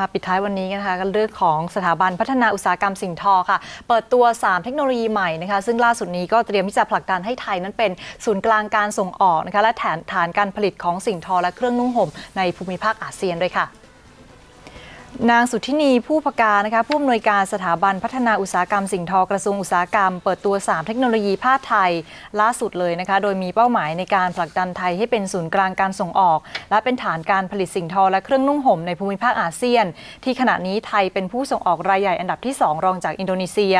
มาปิดท้ายวันนี้กันนะคะกันเรื่องของสถาบันพัฒนาอุตสาหกรรมสิ่งทอค่ะ เปิดตัว 3 เทคโนโลยีใหม่นะคะ ซึ่งล่าสุดนี้ก็เตรียมที่จะผลักดันให้ไทยนั้นเป็นศูนย์กลางการส่งออกนะคะและฐานฐานการผลิตของสิ่งทอและเครื่องนุ่งห่มในภูมิภาคอาเซียนด้วยค่ะ นางสุทธินีผู้ประกานะคะผู้อำนวยการสถาบันพัฒนาอุตสาหกรรมสิ่งทอกระทรวงอุตสาหกรรม เปิดตัว 3 เทคโนโลยีผ้าไทยล่าสุดเลยนะคะ โดยมีเป้าหมายในการผลักดันไทยให้เป็นศูนย์กลางการส่งออก และเป็นฐานการผลิตสิ่งทอและเครื่องนุ่งห่มในภูมิภาคอาเซียน ที่ขณะนี้ไทยเป็นผู้ส่งออกรายใหญ่อันดับที่ 2 รองจากอินโดนีเซีย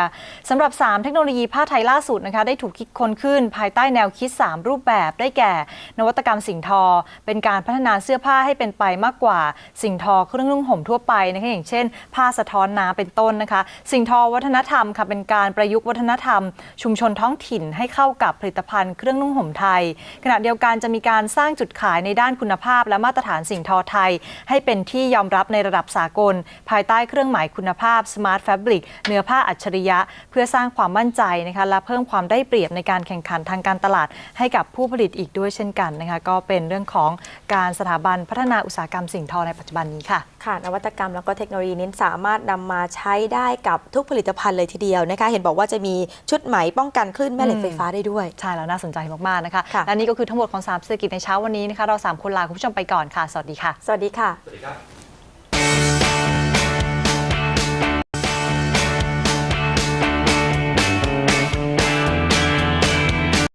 สำหรับ 3 เทคโนโลยีผ้าไทยล่าสุดนะคะได้ถูกคิดค้นขึ้น ภายใต้แนวคิด 3 รูปแบบได้แก่ นวัตกรรมสิ่งทอ เป็นการพัฒนาเสื้อผ้าให้เป็นไปมากกว่า สิ่งทอเครื่องนุ่งห่มทั่วไปนะคะอย่างเช่น ผ้าสะท้อนน้ำเป็นต้นนะคะ สิ่งทอวัฒนธรรมค่ะเป็นการประยุกต์วัฒนธรรม ชุมชนท้องถิ่นให้เข้ากับผลิตภัณฑ์เครื่องนุ่งห่มไทย ขณะเดียวกันจะมีการสร้างจุดขายในด้านคุณภาพ และมาตรฐานสิ่งทอไทย ให้เป็นที่ยอมรับในระดับสากล ภายใต้เครื่องหมายคุณภาพ Smart Fabric เนื้อผ้าอัจฉริยะ เพื่อสร้างความมั่นใจนะคะและเพิ่มความได้เปรียบในการแข่งขันทางการตลาด ให้กับผู้ผลิตอีกด้วยเช่นกันนะคะก็เป็นเรื่องของการสถาบันพัฒนาอุตสาหกรรมสิ่งทอในปัจจุบันนี้ค่ะค่ะนวัตกรรมแล้วก็เทคโนโลยีนี้สามารถนำมาใช้ได้กับทุกผลิตภัณฑ์เลยทีเดียวนะคะ เห็นบอกว่าจะมีชุดไหมป้องกันคลื่นแม่เหล็กไฟฟ้าได้ด้วย ใช่แล้วน่าสนใจมาก ๆ นะคะค่ะและนี่ก็คือทั้งหมดของ3เศรษฐกิจในเช้าวันนี้นะคะเรา3คนลาคุณผู้ชมไปก่อนค่ะ สวัสดีค่ะ สวัสดีค่ะสวัสดีครับ